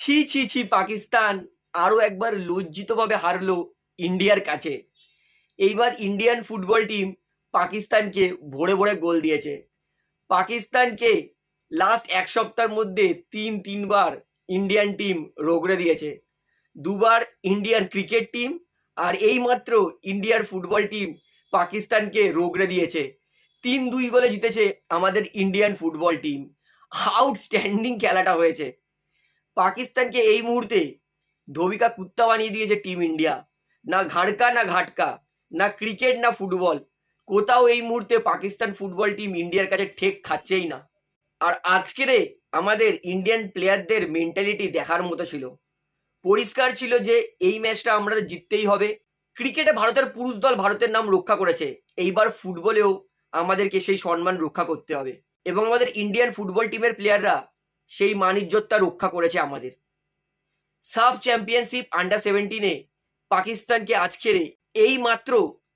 ছি ছি ছি, পাকিস্তান আরও একবার লজ্জিতভাবে হারলো ইন্ডিয়ার কাছে। এইবার ইন্ডিয়ান ফুটবল টিম পাকিস্তানকে ভরে ভরে গোল দিয়েছে। পাকিস্তানকে লাস্ট এক সপ্তাহের মধ্যে তিন, তিনবার ইন্ডিয়ান টিম রগড়ে দিয়েছে। দুবার ইন্ডিয়ার ক্রিকেট টিম আর এইমাত্র ইন্ডিয়ার ফুটবল টিম পাকিস্তানকে রগড়ে দিয়েছে। তিন, দুই গোলে জিতেছে আমাদের ইন্ডিয়ান ফুটবল টিম। আউটস্ট্যান্ডিং খেলাটা হয়েছে। পাকিস্তানকে এই মুহূর্তে ধোবিকা কুত্তা বানিয়ে দিয়েছে টিম ইন্ডিয়া না ঘাড়কা, না ঘাটকা, না ক্রিকেট না ফুটবল কোথাও এই মুহূর্তে পাকিস্তান ফুটবল টিম ইন্ডিয়ার কাছে ঠেক খাচ্ছেই না। আর আজকেরে আমাদের ইন্ডিয়ান প্লেয়ারদের মেন্টালিটি দেখার মতো ছিল। পরিষ্কার ছিল যে এই ম্যাচটা আমরা জিততেই হবে। ক্রিকেটে ভারতের পুরুষ দল ভারতের নাম রক্ষা করেছে। এইবার ফুটবলেও আমাদেরকে সেই সম্মান রক্ষা করতে হবে। এবং আমাদের ইন্ডিয়ান ফুটবল টিমের প্লেয়াররা সেই মানিজ্যতা রক্ষা করেছে আমাদের। সাব চ্যাম্পিয়নশিপ আন্ডার সেভেন্টিনে পাকিস্তানকে আজকের এই মাত্র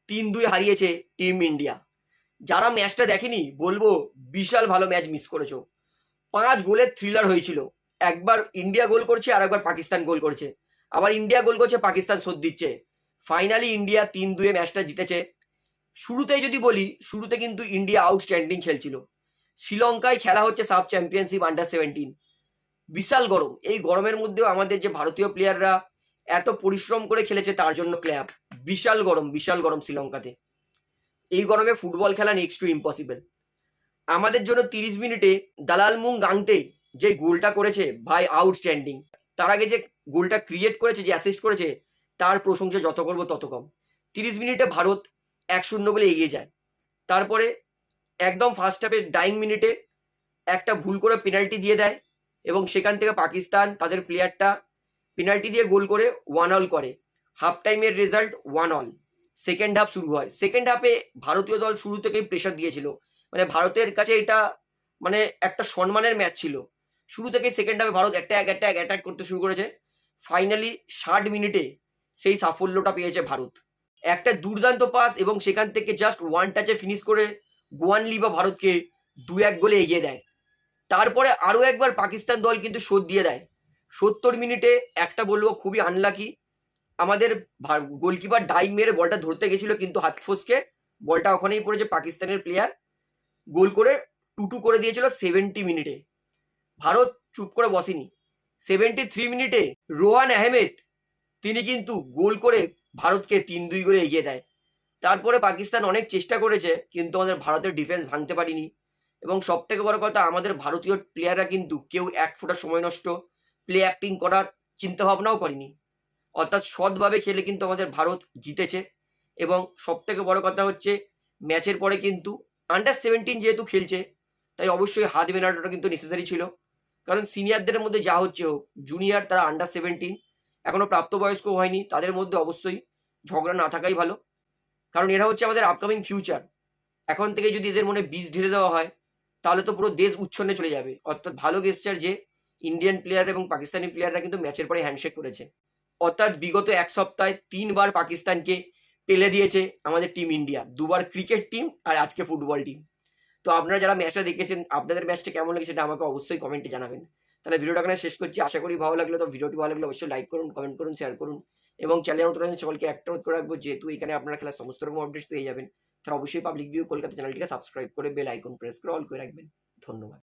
তিন দুই হারিয়েছে টিম ইন্ডিয়া যারা ম্যাচটা দেখেনি, বলব বিশাল ভালো ম্যাচ মিস করেছ। পাঁচ গোলের থ্রিলার হয়েছিল। একবার ইন্ডিয়া গোল করছে আর একবার পাকিস্তান গোল করছে। আবার ইন্ডিয়া গোল করছে, পাকিস্তান শোধ দিচ্ছে। ফাইনালি ইন্ডিয়া তিন দুয়ে ম্যাচটা জিতেছে। শুরুতেই যদি বলি, শুরুতে কিন্তু ইন্ডিয়া আউটস্ট্যান্ডিং খেলছিল। শ্রীলঙ্কায় খেলা হচ্ছে সাব চ্যাম্পিয়নশিপ আন্ডার সেভেন্টিন বিশাল গরম। এই গরমের মধ্যেও আমাদের যে ভারতীয় প্লেয়াররা এত পরিশ্রম করে খেলেছে তার জন্য ক্ল্যাব বিশাল গরম বিশাল গরম শ্রীলঙ্কাতে। এই গরমে ফুটবল খেলা নেক্সট টু ইম্পসিবল আমাদের জন্য তিরিশ মিনিটে দালাল মুং গাংতে যে গোলটা করেছে ভাই আউটস্ট্যান্ডিং তার আগে যে গোলটা ক্রিয়েট করেছে, যে অ্যাসিস্ট করেছে, তার প্রশংসা যত করব তত কম। তিরিশ মিনিটে ভারত এক শূন্য বলে এগিয়ে যায়। তারপরে একদম ফার্স্ট হাফে ডাইং মিনিটে একটা ভুল করে পেনাল্টি দিয়ে দেয় এবং সেখান থেকে পাকিস্তান তাদের প্লেয়ারটা পেনাল্টি দিয়ে গোল করে ওয়ান অল করে। হাফ টাইমের result one all second half শুরু হয়। সেকেন্ড হাফে ভারতীয় দল শুরু থেকেই প্রেশার দিয়েছিল। মানে ভারতের কাছে এটা মানে একটা সম্মানের ম্যাচ ছিল। শুরু থেকে সেকেন্ড হাফে ভারত অ্যাট্যাক অ্যাট্যাক অ্যাট্যাক করতে শুরু করেছে। ফাইনালি ষাট মিনিটে সেই সাফল্যটা পেয়েছে ভারত। একটা দুর্দান্ত পাস এবং সেখান থেকে জাস্ট ওয়ান টাচে ফিনিশ করে গোয়ান লিবা ভারতকে দু এক গোলে এগিয়ে দেয়। তারপরে আরও একবার পাকিস্তান দল কিন্তু শোধ দিয়ে দেয়। সত্তর মিনিটে একটা বলব, খুবই আনলাকি আমাদের গোলকিপার ডাইং মেরে বলটা ধরতে গেছিল কিন্তু হাত ফসকে বলটা ওখানেই পড়েছে পাকিস্তানের প্লেয়ার গোল করে টুটু করে দিয়েছিল সেভেন্টি মিনিটে। ভারত চুপ করে বসেনি। সেভেন্টি থ্রি মিনিটে রোহান আহমেদ, তিনি কিন্তু গোল করে ভারতকে তিন দুই করে এগিয়ে দেয়। তারপরে পাকিস্তান অনেক চেষ্টা করেছে, কিন্তু আমাদের ভারতের ডিফেন্স ভাঙতে পারিনি। এবং সব থেকে বড় কথা, আমাদের ভারতীয় প্লেয়াররা কিন্তু কেউ এক ফোঁটা সময় নষ্ট প্লে অ্যাক্টিং করার চিন্তাভাবনাও করেনি। অর্থাৎ সৎভাবে খেলে কিন্তু আমাদের ভারত জিতেছে। এবং সব থেকে বড় কথা হচ্ছে, ম্যাচের পরে কিন্তু আন্ডার সেভেন্টিন যেহেতু খেলছে, তাই অবশ্যই হাত মেলানোটা কিন্তু নেসেসারি ছিল। কারণ সিনিয়রদের মধ্যে যা হচ্ছে হোক জুনিয়র তারা আন্ডার সেভেন্টিন এখনও প্রাপ্তবয়স্ক হয়নি, তাদের মধ্যে অবশ্যই ঝগড়া না থাকাই ভালো। কারণ এরা হচ্ছে আমাদের আপকামিং ফিউচার এখন থেকে যদি এদের মনে বীজ ঢেলে দেওয়া হয়, তাহলে তো পুরো দেশ উচ্ছন্নে চলে যাবে। অর্থাৎ ভালো গেস্টার যে ইন্ডিয়ান প্লেয়ার এবং পাকিস্তানি প্লেয়াররা কিন্তু ম্যাচের পরে হ্যান্ডশেক করেছে। অর্থাৎ বিগত এক সপ্তাহে তিনবার পাকিস্তানকে পেলে দিয়েছে আমাদের টিম ইন্ডিয়া দুবার ক্রিকেট টিম আর আজকে ফুটবল টিম তো আপনারা যারা ম্যাচটা দেখেছেন, আপনাদের ম্যাচটা কেমন লেগেছে সেটা আমাকে অবশ্যই কমেন্টে জানাবেন। তাহলে ভিডিওটা এখানে শেষ করছি। আশা করি ভালো লাগল। তো ভিডিওটি ভালো লাগলে অবশ্যই লাইক করুন কমেন্ট করুন শেয়ার করুন। এবং চ্যানেল নতুন সকলকে একটা অনুরোধ করে রাখব যেহেতু এখানে আপনারা খেলার সমস্ত রকম আপডেটস পেয়ে যাবেন। তারা অবশ্যই পাবলিক ভিউ কলকাতা চ্যানেলটিকে সাবস্ক্রাইব করে বেল আইকন প্রেস করে অল করে রাখবেন। ধন্যবাদ।